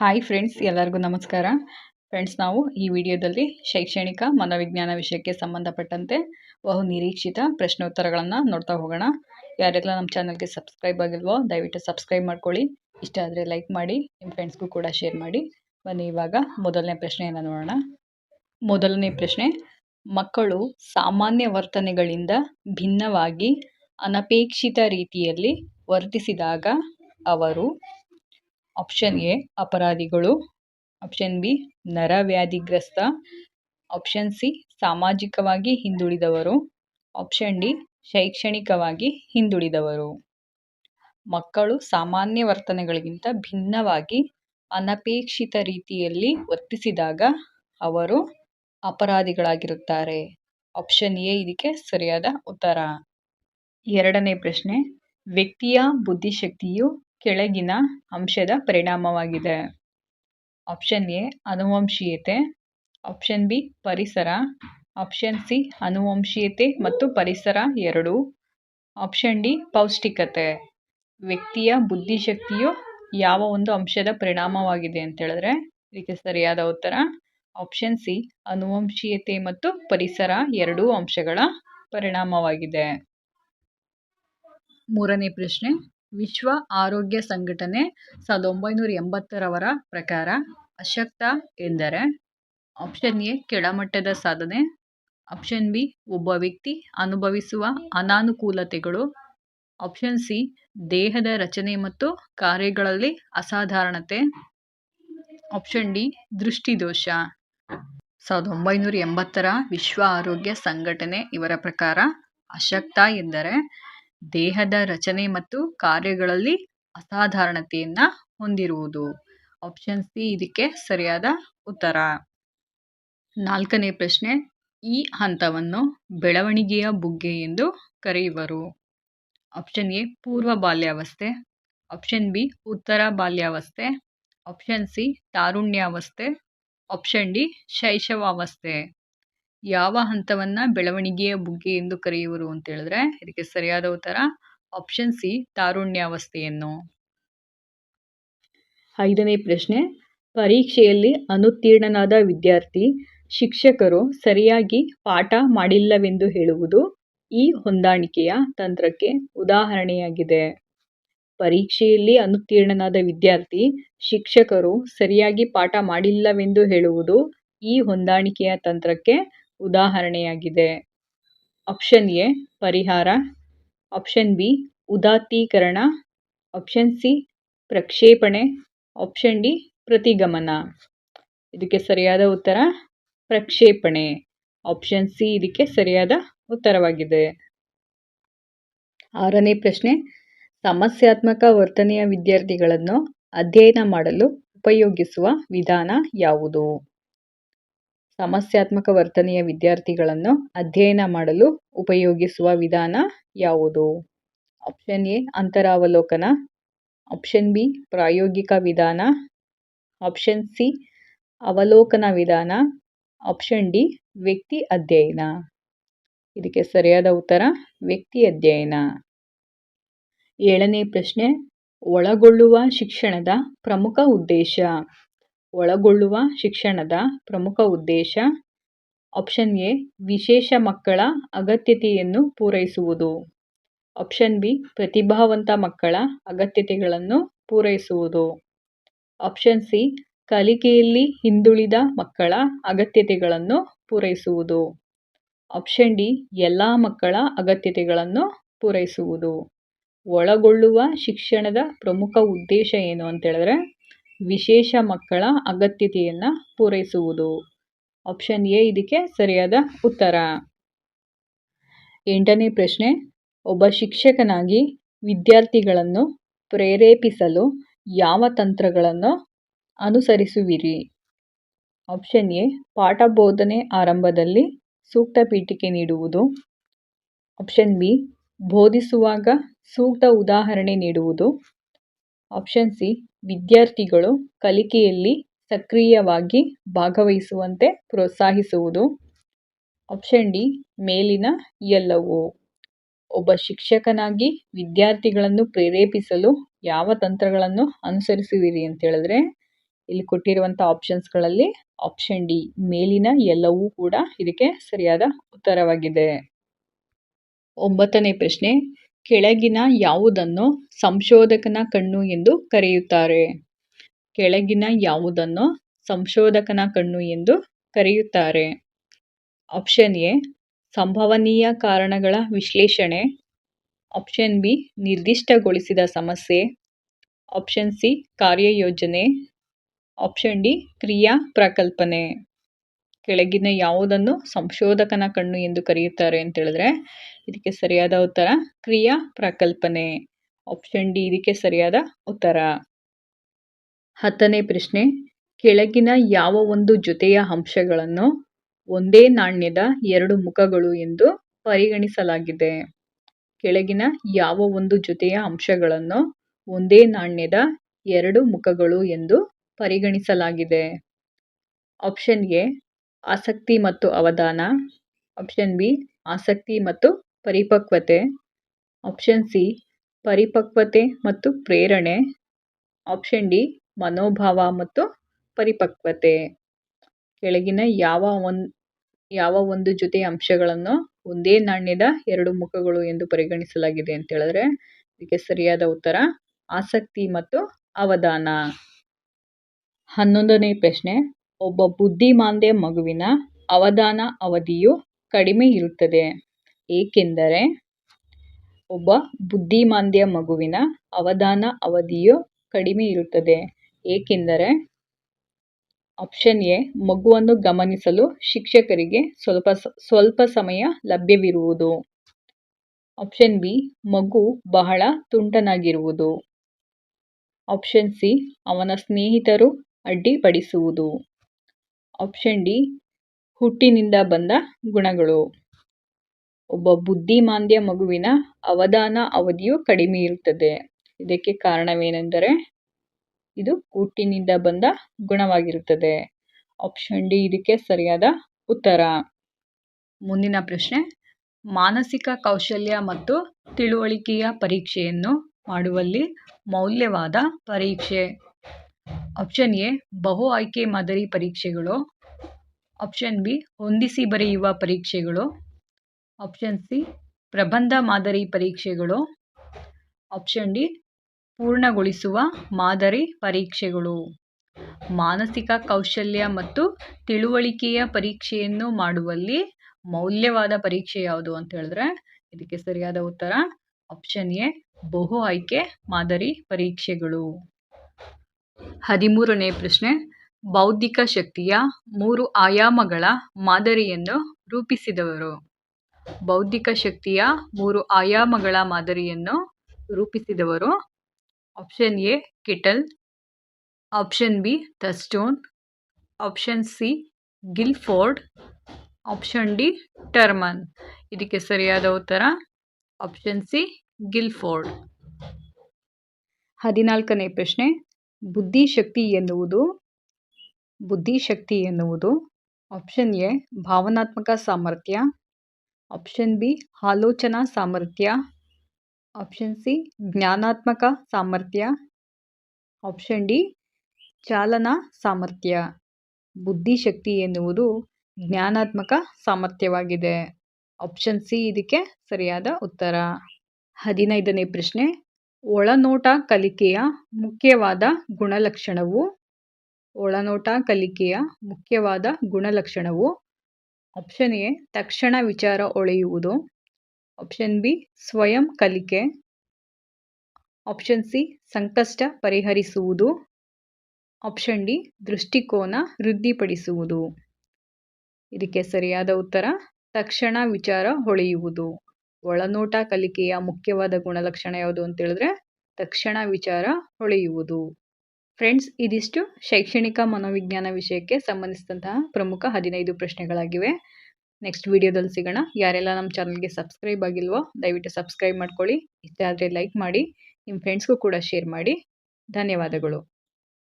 Hi friends ಎಲ್ಲರಿಗೂ ನಮಸ್ಕಾರ. Friends ನಾವು ಈ ವಿಡಿಯೋದಲ್ಲಿ ಶೈಕ್ಷಣಿಕ ಮನೋವಿಜ್ಞಾನ ವಿಷಯಕ್ಕೆ ಸಂಬಂಧಪಟ್ಟಂತೆ ಬಹು ನಿರೀಕ್ಷಿತ ಪ್ರಶ್ನೋತ್ತರಗಳನ್ನು ನೋಡ್ತಾ ಹೋಗೋಣ. ಯಾರೆಲ್ಲ ನಮ್ಮ ಚಾನಲ್ಗೆ ಸಬ್ಸ್ಕ್ರೈಬ್ ಆಗಿಲ್ವೋ, ದಯವಿಟ್ಟು ಸಬ್ಸ್ಕ್ರೈಬ್ ಮಾಡ್ಕೊಳ್ಳಿ. ಇಷ್ಟ ಆದರೆ ಲೈಕ್ ಮಾಡಿ, ನಿಮ್ಮ ಫ್ರೆಂಡ್ಸ್ಗೂ ಕೂಡ ಶೇರ್ ಮಾಡಿ. ಬನ್ನಿ, ಇವಾಗ ಮೊದಲನೇ ಪ್ರಶ್ನೆಯನ್ನು ನೋಡೋಣ. ಮೊದಲನೇ ಪ್ರಶ್ನೆ, ಮಕ್ಕಳು ಸಾಮಾನ್ಯ ವರ್ತನೆಗಳಿಂದ ಭಿನ್ನವಾಗಿ ಅನಪೇಕ್ಷಿತ ರೀತಿಯಲ್ಲಿ ವರ್ತಿಸಿದಾಗ ಅವರು ಆಪ್ಷನ್ ಎ ಅಪರಾಧಿಗಳು. ಆಪ್ಷನ್ ಬಿ ನರವ್ಯಾಧಿಗ್ರಸ್ತ. ಆಪ್ಷನ್ ಸಿ ಸಾಮಾಜಿಕವಾಗಿ ಹಿಂದುಳಿದವರು. ಆಪ್ಷನ್ ಡಿ ಶೈಕ್ಷಣಿಕವಾಗಿ ಹಿಂದುಳಿದವರು. ಮಕ್ಕಳು ಸಾಮಾನ್ಯ ವರ್ತನೆಗಳಿಗಿಂತ ಭಿನ್ನವಾಗಿ ಅನಪೇಕ್ಷಿತ ರೀತಿಯಲ್ಲಿ ವರ್ತಿಸಿದಾಗ ಅವರು ಅಪರಾಧಿಗಳಾಗಿರುತ್ತಾರೆ. ಆಪ್ಷನ್ ಎ ಇದಕ್ಕೆ ಸರಿಯಾದ ಉತ್ತರ. ಎರಡನೇ ಪ್ರಶ್ನೆ, ವ್ಯಕ್ತಿಯ ಬುದ್ಧಿಶಕ್ತಿಯು ಕೆಳಗಿನ ಅಂಶದ ಪರಿಣಾಮವಾಗಿದೆ. ಆಪ್ಷನ್ ಎ, ಅನುವಂಶೀಯತೆ. ಆಪ್ಷನ್ ಬಿ, ಪರಿಸರ. ಆಪ್ಷನ್ ಸಿ, ಅನುವಂಶೀಯತೆ ಮತ್ತು ಪರಿಸರ ಎರಡು. ಆಪ್ಷನ್ ಡಿ, ಪೌಷ್ಟಿಕತೆ. ವ್ಯಕ್ತಿಯ ಬುದ್ಧಿಶಕ್ತಿಯು ಯಾವ ಒಂದು ಅಂಶದ ಪರಿಣಾಮವಾಗಿದೆ ಅಂತ ಹೇಳಿದ್ರೆ, ಇದಕ್ಕೆ ಸರಿಯಾದ ಉತ್ತರ ಆಪ್ಷನ್ ಸಿ, ಅನುವಂಶೀಯತೆ ಮತ್ತು ಪರಿಸರ ಎರಡೂ ಅಂಶಗಳ ಪರಿಣಾಮವಾಗಿದೆ. ಮೂರನೇ ಪ್ರಶ್ನೆ ವಿಶ್ವ ಆರೋಗ್ಯ ಸಂಘಟನೆ ಸಾವಿರದ ಒಂಬೈನೂರ ಎಂಬತ್ತರವರ ಪ್ರಕಾರ ಅಶಕ್ತ ಎಂದರೆ ಆಪ್ಷನ್ ಎ ಕೆಳಮಟ್ಟದ ಸಾಧನೆ ಆಪ್ಷನ್ ಬಿ ಒಬ್ಬ ವ್ಯಕ್ತಿ ಅನುಭವಿಸುವ ಅನಾನುಕೂಲತೆಗಳು ಆಪ್ಷನ್ ಸಿ ದೇಹದ ರಚನೆ ಮತ್ತು ಕಾರ್ಯಗಳಲ್ಲಿ ಅಸಾಧಾರಣತೆ ಆಪ್ಷನ್ ಡಿ ದೃಷ್ಟಿದೋಷ. ಸಾವಿರದ ಒಂಬೈನೂರ ಎಂಬತ್ತರ ವಿಶ್ವ ಆರೋಗ್ಯ ಸಂಘಟನೆ ಇವರ ಪ್ರಕಾರ ಅಶಕ್ತ ಎಂದರೆ ದೇಹದ ರಚನೆ ಮತ್ತು ಕಾರ್ಯಗಳಲ್ಲಿ ಅಸಾಧಾರಣತೆಯನ್ನು ಹೊಂದಿರುವುದು. ಆಪ್ಷನ್ ಸಿ ಇದಕ್ಕೆ ಸರಿಯಾದ ಉತ್ತರ. ನಾಲ್ಕನೇ ಪ್ರಶ್ನೆ, ಈ ಹಂತವನ್ನು ಬೆಳವಣಿಗೆಯ ಬುಗ್ಗೆ ಎಂದು ಕರೆಯುವರು. ಆಪ್ಷನ್ ಎ ಪೂರ್ವ ಬಾಲ್ಯಾವಸ್ಥೆ. ಆಪ್ಷನ್ ಬಿ ಉತ್ತರ ಬಾಲ್ಯಾವಸ್ಥೆ. ಆಪ್ಷನ್ ಸಿ ತಾರುಣ್ಯಾವಸ್ಥೆ. ಆಪ್ಷನ್ ಡಿ ಶೈಶವಾವಸ್ಥೆ. ಯಾವ ಹಂತವನ್ನು ಬೆಳವಣಿಗೆಯ ಬುಗ್ಗೆ ಎಂದು ಕರೆಯುವರು ಅಂತ ಹೇಳಿದ್ರೆ, ಇದಕ್ಕೆ ಸರಿಯಾದ ಉತ್ತರ ಆಪ್ಷನ್ ಸಿ ತಾರುಣ್ಯಾವಸ್ಥೆಯನ್ನು. ಐದನೇ ಪ್ರಶ್ನೆ, ಪರೀಕ್ಷೆಯಲ್ಲಿ ಅನುತ್ತೀರ್ಣನಾದ ವಿದ್ಯಾರ್ಥಿ, ಶಿಕ್ಷಕರು ಸರಿಯಾಗಿ ಪಾಠ ಮಾಡಿಲ್ಲವೆಂದು ಹೇಳುವುದು ಈ ಹೊಂದಾಣಿಕೆಯ ತಂತ್ರಕ್ಕೆ ಉದಾಹರಣೆಯಾಗಿದೆ. ಪರೀಕ್ಷೆಯಲ್ಲಿ ಅನುತ್ತೀರ್ಣನಾದ ವಿದ್ಯಾರ್ಥಿ, ಶಿಕ್ಷಕರು ಸರಿಯಾಗಿ ಪಾಠ ಮಾಡಿಲ್ಲವೆಂದು ಹೇಳುವುದು ಈ ಹೊಂದಾಣಿಕೆಯ ತಂತ್ರಕ್ಕೆ ಉದಾಹರಣೆಯಾಗಿದೆ. ಆಪ್ಷನ್ ಎ, ಪರಿಹಾರ. ಆಪ್ಷನ್ ಬಿ, ಉದಾತ್ತೀಕರಣ. ಆಪ್ಷನ್ ಸಿ, ಪ್ರಕ್ಷೇಪಣೆ. ಆಪ್ಷನ್ ಡಿ, ಪ್ರತಿಗಮನ. ಇದಕ್ಕೆ ಸರಿಯಾದ ಉತ್ತರ, ಪ್ರಕ್ಷೇಪಣೆ. ಆಪ್ಷನ್ ಸಿ, ಇದಕ್ಕೆ ಸರಿಯಾದ ಉತ್ತರವಾಗಿದೆ. ಆರನೇ ಪ್ರಶ್ನೆ, ಸಮಸ್ಯಾತ್ಮಕ ವರ್ತನೆಯ ವಿದ್ಯಾರ್ಥಿಗಳನ್ನು ಅಧ್ಯಯನ ಮಾಡಲು ಉಪಯೋಗಿಸುವ ವಿಧಾನ ಯಾವುದು? ಸಮಸ್ಯಾತ್ಮಕ ವರ್ತನೆಯ ವಿದ್ಯಾರ್ಥಿಗಳನ್ನು ಅಧ್ಯಯನ ಮಾಡಲು ಉಪಯೋಗಿಸುವ ವಿಧಾನ ಯಾವುದು? ಆಪ್ಷನ್ ಎ ಅಂತರಾವಲೋಕನ. ಆಪ್ಷನ್ ಬಿ ಪ್ರಾಯೋಗಿಕ ವಿಧಾನ. ಆಪ್ಷನ್ ಸಿ ಅವಲೋಕನ ವಿಧಾನ. ಆಪ್ಷನ್ ಡಿ ವ್ಯಕ್ತಿ ಅಧ್ಯಯನ. ಇದಕ್ಕೆ ಸರಿಯಾದ ಉತ್ತರ, ವ್ಯಕ್ತಿ ಅಧ್ಯಯನ. ಏಳನೇ ಪ್ರಶ್ನೆ, ಒಳಗೊಳ್ಳುವ ಶಿಕ್ಷಣದ ಪ್ರಮುಖ ಉದ್ದೇಶ. ಒಳಗೊಳ್ಳುವ ಶಿಕ್ಷಣದ ಪ್ರಮುಖ ಉದ್ದೇಶ ಆಪ್ಷನ್ ಎ ವಿಶೇಷ ಮಕ್ಕಳ ಅಗತ್ಯತೆಯನ್ನು ಪೂರೈಸುವುದು. ಆಪ್ಷನ್ ಬಿ ಪ್ರತಿಭಾವಂತ ಮಕ್ಕಳ ಅಗತ್ಯತೆಗಳನ್ನು ಪೂರೈಸುವುದು. ಆಪ್ಷನ್ ಸಿ ಕಲಿಕೆಯಲ್ಲಿ ಹಿಂದುಳಿದ ಮಕ್ಕಳ ಅಗತ್ಯತೆಗಳನ್ನು ಪೂರೈಸುವುದು. ಆಪ್ಷನ್ ಡಿ ಎಲ್ಲ ಮಕ್ಕಳ ಅಗತ್ಯತೆಗಳನ್ನು ಪೂರೈಸುವುದು. ಒಳಗೊಳ್ಳುವ ಶಿಕ್ಷಣದ ಪ್ರಮುಖ ಉದ್ದೇಶ ಏನು ಅಂತ ಹೇಳಿದ್ರೆ ವಿಶೇಷ ಮಕ್ಕಳ ಅಗತ್ಯತೆಯನ್ನು ಪೂರೈಸುವುದು. ಆಪ್ಷನ್ ಎ ಇದಕ್ಕೆ ಸರಿಯಾದ ಉತ್ತರ. ಎಂಟನೇ ಪ್ರಶ್ನೆ. ಒಬ್ಬ ಶಿಕ್ಷಕನಾಗಿ ವಿದ್ಯಾರ್ಥಿಗಳನ್ನು ಪ್ರೇರೇಪಿಸಲು ಯಾವ ತಂತ್ರಗಳನ್ನು ಅನುಸರಿಸುವಿರಿ? ಆಪ್ಷನ್ ಎ ಪಾಠ ಬೋಧನೆ ಆರಂಭದಲ್ಲಿ ಸೂಕ್ತ ಪೀಠಿಕೆ ನೀಡುವುದು. ಆಪ್ಷನ್ ಬಿ ಬೋಧಿಸುವಾಗ ಸೂಕ್ತ ಉದಾಹರಣೆ ನೀಡುವುದು. ಆಪ್ಷನ್ ಸಿ ವಿದ್ಯಾರ್ಥಿಗಳು ಕಲಿಕೆಯಲ್ಲಿ ಸಕ್ರಿಯವಾಗಿ ಭಾಗವಹಿಸುವಂತೆ ಪ್ರೋತ್ಸಾಹಿಸುವುದು. ಆಪ್ಷನ್ ಡಿ, ಮೇಲಿನ ಎಲ್ಲವೂ. ಒಬ್ಬ ಶಿಕ್ಷಕನಾಗಿ ವಿದ್ಯಾರ್ಥಿಗಳನ್ನು ಪ್ರೇರೇಪಿಸಲು ಯಾವ ತಂತ್ರಗಳನ್ನು ಅನುಸರಿಸುವಿರಿ ಅಂತ ಹೇಳಿದ್ರೆ, ಇಲ್ಲಿ ಕೊಟ್ಟಿರುವಂಥ ಆಪ್ಷನ್ಸ್ಗಳಲ್ಲಿ ಆಪ್ಷನ್ ಡಿ, ಮೇಲಿನ ಎಲ್ಲವೂ ಕೂಡ ಇದಕ್ಕೆ ಸರಿಯಾದ ಉತ್ತರವಾಗಿದೆ. ಒಂಬತ್ತನೇ ಪ್ರಶ್ನೆ ಕೆಳಗಿನ ಯಾವುದನ್ನು ಸಂಶೋಧಕನ ಕಣ್ಣು ಎಂದು ಕರೆಯುತ್ತಾರೆ. ಕೆಳಗಿನ ಯಾವುದನ್ನು ಸಂಶೋಧಕನ ಕಣ್ಣು ಎಂದು ಕರೆಯುತ್ತಾರೆ. ಆಪ್ಷನ್ ಎ, ಸಂಭವನೀಯ ಕಾರಣಗಳ ವಿಶ್ಲೇಷಣೆ. ಆಪ್ಷನ್ ಬಿ, ನಿರ್ದಿಷ್ಟಗೊಳಿಸಿದ ಸಮಸ್ಯೆ. ಆಪ್ಷನ್ ಸಿ, ಕಾರ್ಯಯೋಜನೆ. ಆಪ್ಷನ್ ಡಿ, ಕ್ರಿಯಾ ಪ್ರಕಲ್ಪನೆ. ಕೆಳಗಿನ ಯಾವುದನ್ನು ಸಂಶೋಧಕನ ಕಣ್ಣು ಎಂದು ಕರೆಯುತ್ತಾರೆ ಅಂತ ಹೇಳಿದ್ರೆ, ಇದಕ್ಕೆ ಸರಿಯಾದ ಉತ್ತರ ಕ್ರಿಯಾ ಪ್ರಕಲ್ಪನೆ. ಆಪ್ಷನ್ ಡಿ ಇದಕ್ಕೆ ಸರಿಯಾದ ಉತ್ತರ. ಹತ್ತನೇ ಪ್ರಶ್ನೆ, ಕೆಳಗಿನ ಯಾವ ಒಂದು ಜೊತೆಯ ಅಂಶಗಳನ್ನು ಒಂದೇ ನಾಣ್ಯದ ಎರಡು ಮುಖಗಳು ಎಂದು ಪರಿಗಣಿಸಲಾಗಿದೆ? ಕೆಳಗಿನ ಯಾವ ಒಂದು ಜೊತೆಯ ಅಂಶಗಳನ್ನು ಒಂದೇ ನಾಣ್ಯದ ಎರಡು ಮುಖಗಳು ಎಂದು ಪರಿಗಣಿಸಲಾಗಿದೆ? ಆಪ್ಷನ್ ಎ ಆಸಕ್ತಿ ಮತ್ತು ಅವಧಾನ. ಆಪ್ಷನ್ ಬಿ ಆಸಕ್ತಿ ಮತ್ತು ಪರಿಪಕ್ವತೆ. ಆಪ್ಷನ್ ಸಿ ಪರಿಪಕ್ವತೆ ಮತ್ತು ಪ್ರೇರಣೆ. ಆಪ್ಷನ್ ಡಿ ಮನೋಭಾವ ಮತ್ತು ಪರಿಪಕ್ವತೆ. ಕೆಳಗಿನ ಯಾವ ಒಂದು ಯಾವ ಒಂದು ಜೊತೆ ಅಂಶಗಳನ್ನು ಒಂದೇ ನಾಣ್ಯದ ಎರಡು ಮುಖಗಳು ಎಂದು ಪರಿಗಣಿಸಲಾಗಿದೆ ಅಂತ ಹೇಳಿದ್ರೆ, ಇದಕ್ಕೆ ಸರಿಯಾದ ಉತ್ತರ, ಆಸಕ್ತಿ ಮತ್ತು ಅವಧಾನ. ಹನ್ನೊಂದನೇ ಪ್ರಶ್ನೆ ಒಬ್ಬ ಬುದ್ಧಿಮಾಂದ್ಯ ಮಗುವಿನ ಅವಧಾನ ಅವಧಿಯು ಕಡಿಮೆ ಇರುತ್ತದೆ. ಏಕೆಂದರೆ ಒಬ್ಬ ಬುದ್ಧಿಮಾಂದ್ಯ ಮಗುವಿನ ಅವಧಾನ ಅವಧಿಯು ಕಡಿಮೆ ಇರುತ್ತದೆ. ಏಕೆಂದರೆ ಆಪ್ಷನ್ ಎ, ಮಗುವನ್ನು ಗಮನಿಸಲು ಶಿಕ್ಷಕರಿಗೆ ಸ್ವಲ್ಪ ಸ್ವಲ್ಪ ಸಮಯ ಲಭ್ಯವಿರುವುದು. ಆಪ್ಷನ್ ಬಿ, ಮಗು ಬಹಳ ತುಂಟನಾಗಿರುವುದು. ಆಪ್ಷನ್ ಸಿ, ಅವನ ಸ್ನೇಹಿತರು ಅಡ್ಡಿಪಡಿಸುವುದು. ಆಪ್ಷನ್ ಡಿ ಹುಟ್ಟಿನಿಂದ ಬಂದ ಗುಣಗಳು. ಒಬ್ಬ ಬುದ್ಧಿಮಾಂದ್ಯ ಮಗುವಿನ ಅವಧಾನ ಅವಧಿಯು ಕಡಿಮೆ ಇರುತ್ತದೆ. ಇದಕ್ಕೆ ಕಾರಣವೇನೆಂದರೆ, ಇದು ಹುಟ್ಟಿನಿಂದ ಬಂದ ಗುಣವಾಗಿರುತ್ತದೆ. ಆಪ್ಷನ್ ಡಿ ಇದಕ್ಕೆ ಸರಿಯಾದ ಉತ್ತರ. ಮುಂದಿನ ಪ್ರಶ್ನೆ, ಮಾನಸಿಕ ಕೌಶಲ್ಯ ಮತ್ತು ತಿಳುವಳಿಕೆಯ ಪರೀಕ್ಷೆಯನ್ನು ಮಾಡುವಲ್ಲಿ ಮೌಲ್ಯವಾದ ಪರೀಕ್ಷೆ. ಆಪ್ಷನ್ ಎ ಬಹು ಆಯ್ಕೆ ಮಾದರಿ ಪರೀಕ್ಷೆಗಳು. ಆಪ್ಷನ್ ಬಿ ಹೊಂದಿಸಿ ಬರೆಯುವ ಪರೀಕ್ಷೆಗಳು. ಆಪ್ಷನ್ ಸಿ ಪ್ರಬಂಧ ಮಾದರಿ ಪರೀಕ್ಷೆಗಳು. ಆಪ್ಷನ್ ಡಿ ಪೂರ್ಣಗೊಳಿಸುವ ಮಾದರಿ ಪರೀಕ್ಷೆಗಳು. ಮಾನಸಿಕ ಕೌಶಲ್ಯ ಮತ್ತು ತಿಳುವಳಿಕೆಯ ಪರೀಕ್ಷೆಯನ್ನು ಮಾಡುವಲ್ಲಿ ಮೌಲ್ಯವಾದ ಪರೀಕ್ಷೆ ಯಾವುದು ಅಂತ ಹೇಳಿದ್ರೆ, ಇದಕ್ಕೆ ಸರಿಯಾದ ಉತ್ತರ. ಆಪ್ಷನ್ ಎ ಬಹು ಆಯ್ಕೆ ಮಾದರಿ ಪರೀಕ್ಷೆಗಳು. ಹದಿಮೂರನೇ ಪ್ರಶ್ನೆ. ಬೌದ್ಧಿಕ ಶಕ್ತಿಯ ಮೂರು ಆಯಾಮಗಳ ಮಾದರಿಯನ್ನು ರೂಪಿಸಿದವರು. ಬೌದ್ಧಿಕ ಶಕ್ತಿಯ ಮೂರು ಆಯಾಮಗಳ ಮಾದರಿಯನ್ನು ರೂಪಿಸಿದವರು. Option A, Kittel. Option B Thurstone option C, Guilford. Option D, Terman. ಇದಕ್ಕೆ ಸರಿಯಾದ ಉತ್ತರ? Option C, Guilford. ಹದಿನಾಲ್ಕನೇ ಪ್ರಶ್ನೆ. ಬುದ್ಧಿಶಕ್ತಿ ಎನ್ನುವುದು ಬುದ್ಧಿಶಕ್ತಿ ಎನ್ನುವುದು ಆಪ್ಷನ್ ಎ, ಭಾವನಾತ್ಮಕ ಸಾಮರ್ಥ್ಯ ಆಪ್ಷನ್ ಬಿ, ಆಲೋಚನಾ ಸಾಮರ್ಥ್ಯ ಆಪ್ಷನ್ ಸಿ, ಜ್ಞಾನಾತ್ಮಕ ಸಾಮರ್ಥ್ಯ ಆಪ್ಷನ್ ಡಿ, ಚಾಲನಾ ಸಾಮರ್ಥ್ಯ. ಬುದ್ಧಿಶಕ್ತಿ ಎನ್ನುವುದು ಜ್ಞಾನಾತ್ಮಕ ಸಾಮರ್ಥ್ಯವಾಗಿದೆ. ಆಪ್ಷನ್ ಸಿ ಇದಕ್ಕೆ ಸರಿಯಾದ ಉತ್ತರ. ಹದಿನೈದನೇ ಪ್ರಶ್ನೆ. ಒಳನೋಟ ಕಲಿಕೆಯ ಮುಖ್ಯವಾದ ಗುಣಲಕ್ಷಣವು, ಒಳನೋಟ ಕಲಿಕೆಯ ಮುಖ್ಯವಾದ ಗುಣಲಕ್ಷಣವು ಆಪ್ಷನ್ ಎ, ತಕ್ಷಣ ವಿಚಾರ ಒಳೆಯುವುದು ಆಪ್ಷನ್ ಬಿ, ಸ್ವಯಂ ಕಲಿಕೆ ಆಪ್ಷನ್ ಸಿ, ಸಂಕಷ್ಟ ಪರಿಹರಿಸುವುದು ಆಪ್ಷನ್ ಡಿ, ದೃಷ್ಟಿಕೋನ ವೃದ್ಧಿಪಡಿಸುವುದು. ಇದಕ್ಕೆ ಸರಿಯಾದ ಉತ್ತರ, ತಕ್ಷಣ ವಿಚಾರ ಹೊಳೆಯುವುದು ಒಳನೋಟ ಕಲಿಕೆಯ ಮುಖ್ಯವಾದ ಗುಣಲಕ್ಷಣ ಯಾವುದು ಅಂತ ಹೇಳಿದ್ರೆ ತಕ್ಷಣ ವಿಚಾರ ಹೊಳೆಯುವುದು. ಫ್ರೆಂಡ್ಸ್, ಇದಿಷ್ಟು ಶೈಕ್ಷಣಿಕ ಮನೋವಿಜ್ಞಾನ ವಿಷಯಕ್ಕೆ ಸಂಬಂಧಿಸಿದಂತಹ ಪ್ರಮುಖ ಹದಿನೈದು ಪ್ರಶ್ನೆಗಳಾಗಿವೆ. ನೆಕ್ಸ್ಟ್ ವಿಡಿಯೋದಲ್ಲಿ ಸಿಗೋಣ. ಯಾರೆಲ್ಲ ನಮ್ಮ ಚಾನಲ್ಗೆ ಸಬ್ಸ್ಕ್ರೈಬ್ ಆಗಿಲ್ವೋ, ದಯವಿಟ್ಟು ಸಬ್ಸ್ಕ್ರೈಬ್ ಮಾಡ್ಕೊಳ್ಳಿ. ಇಷ್ಟ ಆದರೆ ಲೈಕ್ ಮಾಡಿ, ನಿಮ್ಮ ಫ್ರೆಂಡ್ಸ್ಗೂ ಕೂಡ ಶೇರ್ ಮಾಡಿ. ಧನ್ಯವಾದಗಳು.